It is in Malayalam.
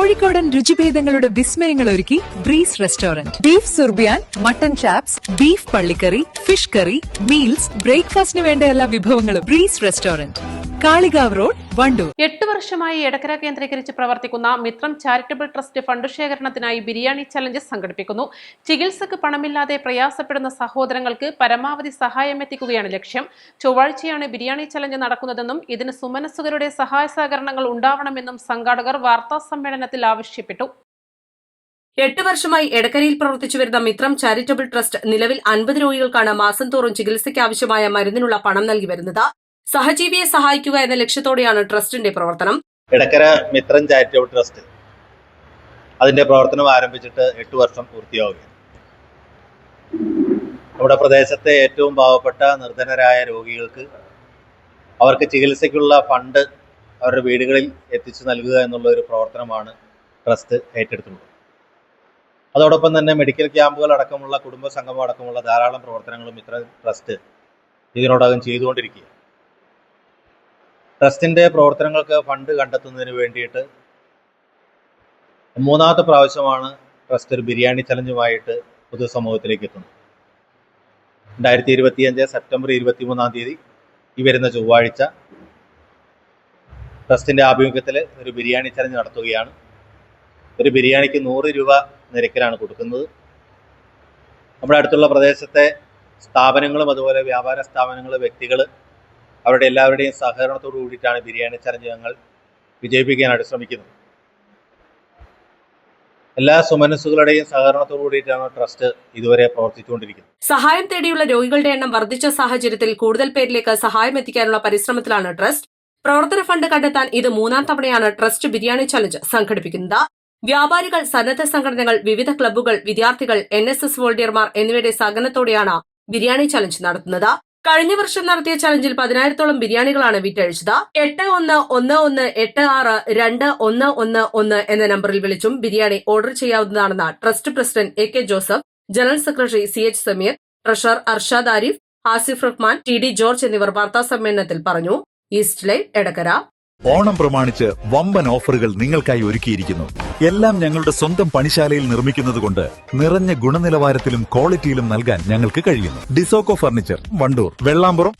കോഴിക്കോടൻ രുചിഭേദങ്ങളുടെ വിസ്മയങ്ങൾ ഒരുക്കി ബ്രീസ് റെസ്റ്റോറന്റ്. ബീഫ് സുർബിയാൻ മട്ടൻ ചാപ്സ് ബീഫ് പള്ളിക്കറി ഫിഷ് കറി മീൽസ് ബ്രേക്ക്ഫാസ്റ്റിന് വേണ്ട എല്ലാ വിഭവങ്ങളും Breeze restaurant. Kalikavu road Wandoor. എട്ട് വർഷമായി എടക്കര കേന്ദ്രീകരിച്ച് പ്രവർത്തിക്കുന്ന മിത്രം ചാരിറ്റബിൾ ട്രസ്റ്റ് ഫണ്ട് ശേഖരണത്തിനായി ബിരിയാണി ചലഞ്ച് സംഘടിപ്പിക്കുന്നു. ചികിത്സക്ക് പണമില്ലാതെ പ്രയാസപ്പെടുന്ന സഹോദരങ്ങൾക്ക് പരമാവധി സഹായം എത്തിക്കുകയാണ് ലക്ഷ്യം. ചൊവ്വാഴ്ചയാണ് ബിരിയാണി ചലഞ്ച് നടക്കുന്നതെന്നും ഇതിന് സുമനസുകരുടെ സഹായ സഹകരണങ്ങൾ ഉണ്ടാവണമെന്നും സംഘാടകർ വാർത്താ സമ്മേളനത്തിൽ ആവശ്യപ്പെട്ടു. എട്ട് വർഷമായി എടക്കരയിൽ പ്രവർത്തിച്ചു വരുന്ന മിത്രം ചാരിറ്റബിൾ ട്രസ്റ്റ് നിലവിൽ അൻപത് രോഗികൾക്കാണ് മാസം തോറും ചികിത്സയ്ക്ക് ആവശ്യമായ മരുന്നിനുള്ള പണം നൽകി വരുന്നത്. സഹജീവിയെ സഹായിക്കുക എന്ന ലക്ഷ്യത്തോടെയാണ് ട്രസ്റ്റിന്റെ പ്രവർത്തനം. ഇടക്കര മിത്രൻ ചാരിറ്റബിൾ ട്രസ്റ്റ് അതിന്റെ പ്രവർത്തനം ആരംഭിച്ചിട്ട് എട്ട് വർഷം പൂർത്തിയാവുകയാണ്. നമ്മുടെ പ്രദേശത്തെ ഏറ്റവും പാവപ്പെട്ട നിർധനരായ രോഗികൾക്ക് അവർക്ക് ചികിത്സയ്ക്കുള്ള ഫണ്ട് അവരുടെ വീടുകളിൽ എത്തിച്ചു നൽകുക എന്നുള്ള ഒരു പ്രവർത്തനമാണ് ട്രസ്റ്റ് ഏറ്റെടുത്തിട്ടുള്ളത് അതോടൊപ്പം തന്നെ മെഡിക്കൽ ക്യാമ്പുകൾ അടക്കമുള്ള കുടുംബ സംഗമം അടക്കമുള്ള ധാരാളം പ്രവർത്തനങ്ങളും ഇത്ര ട്രസ്റ്റ് ഇതിനോടകം ചെയ്തുകൊണ്ടിരിക്കുക ട്രസ്റ്റിന്റെ പ്രവർത്തനങ്ങൾക്ക് ഫണ്ട് കണ്ടെത്തുന്നതിന് വേണ്ടിയിട്ട് മൂന്നാമത്തെ പ്രാവശ്യമാണ് ട്രസ്റ്റ് ഒരു ബിരിയാണി ചലഞ്ചുമായിട്ട് പൊതുസമൂഹത്തിലേക്ക് എത്തുന്നത്. രണ്ടായിരത്തി ഇരുപത്തിയഞ്ച് സെപ്റ്റംബർ ഇരുപത്തി മൂന്നാം തീയതി ഈ വരുന്ന ചൊവ്വാഴ്ച ട്രസ്റ്റിന്റെ ആഭിമുഖ്യത്തിൽ ഒരു ബിരിയാണി ചലഞ്ച് നടത്തുകയാണ്. ഒരു ബിരിയാണിക്ക് നൂറ് രൂപ നിരക്കിലാണ് കൊടുക്കുന്നത്. നമ്മുടെ അടുത്തുള്ള പ്രദേശത്തെ സ്ഥാപനങ്ങളും അതുപോലെ വ്യാപാര സ്ഥാപനങ്ങൾ വ്യക്തികൾ അവരുടെ എല്ലാവരുടെയും സഹകരണത്തോടു കൂടിയിട്ടാണ് ബിരിയാണി ചലഞ്ച് ഞങ്ങൾ വിജയിപ്പിക്കാനായിട്ട് ശ്രമിക്കുന്നത്. എല്ലാ സുമനസ്സുകളുടെയും സഹകരണത്തോടു കൂടിയിട്ടാണ് ട്രസ്റ്റ് ഇതുവരെ പ്രവർത്തിച്ചുകൊണ്ടിരിക്കുന്നത്. സഹായം തേടിയുള്ള രോഗികളുടെ എണ്ണം വർദ്ധിച്ച സാഹചര്യത്തിൽ കൂടുതൽ പേരിലേക്ക് സഹായം എത്തിക്കാനുള്ള പരിശ്രമത്തിലാണ് ട്രസ്റ്റ്. പ്രവർത്തന ഫണ്ട് കണ്ടെത്താൻ ഇത് മൂന്നാം തവണയാണ് ട്രസ്റ്റ് ബിരിയാണി ചലഞ്ച് സംഘടിപ്പിക്കുന്നത്. വ്യാപാരികൾ സന്നദ്ധ സംഘടനകൾ വിവിധ ക്ലബ്ബുകൾ വിദ്യാർത്ഥികൾ എൻ എസ് എസ് വോളണ്ടിയർമാർ എന്നിവയുടെ സഹകരണത്തോടെയാണ് ബിരിയാണി ചലഞ്ച് നടത്തുന്നത്. കഴിഞ്ഞ വർഷം നടത്തിയ ചലഞ്ചിൽ പതിനായിരത്തോളം ബിരിയാണികളാണ് വിറ്റഴിച്ചത്. എട്ട് ഒന്ന് ഒന്ന് ഒന്ന് എട്ട് ആറ് രണ്ട് ഒന്ന് ഒന്ന് ഒന്ന് എന്ന നമ്പറിൽ വിളിച്ചും biryani order ചെയ്യാവുന്നതാണെന്ന് trust president A K Joseph general secretary C H Sameer treasurer Arshad Arif Asif Rahman T D George എന്നിവർ വാർത്താ സമ്മേളനത്തിൽ പറഞ്ഞു. ഈസ്റ്റ് ലൈൻ എടക്കര ഓണം പ്രമാണിച്ച് വമ്പൻ ഓഫറുകൾ നിങ്ങൾക്കായി ഒരുക്കിയിരിക്കുന്നു. എല്ലാം ഞങ്ങളുടെ സ്വന്തം പണിശാലയിൽ നിർമ്മിക്കുന്നതുകൊണ്ട് നിറഞ്ഞ ഗുണനിലവാരത്തിലും ക്വാളിറ്റിയിലും നൽകാൻ ഞങ്ങൾക്ക് കഴിയുന്നു. ഡിസോക്കോ ഫർണിച്ചർ വണ്ടൂർ വെള്ളാമ്പുറം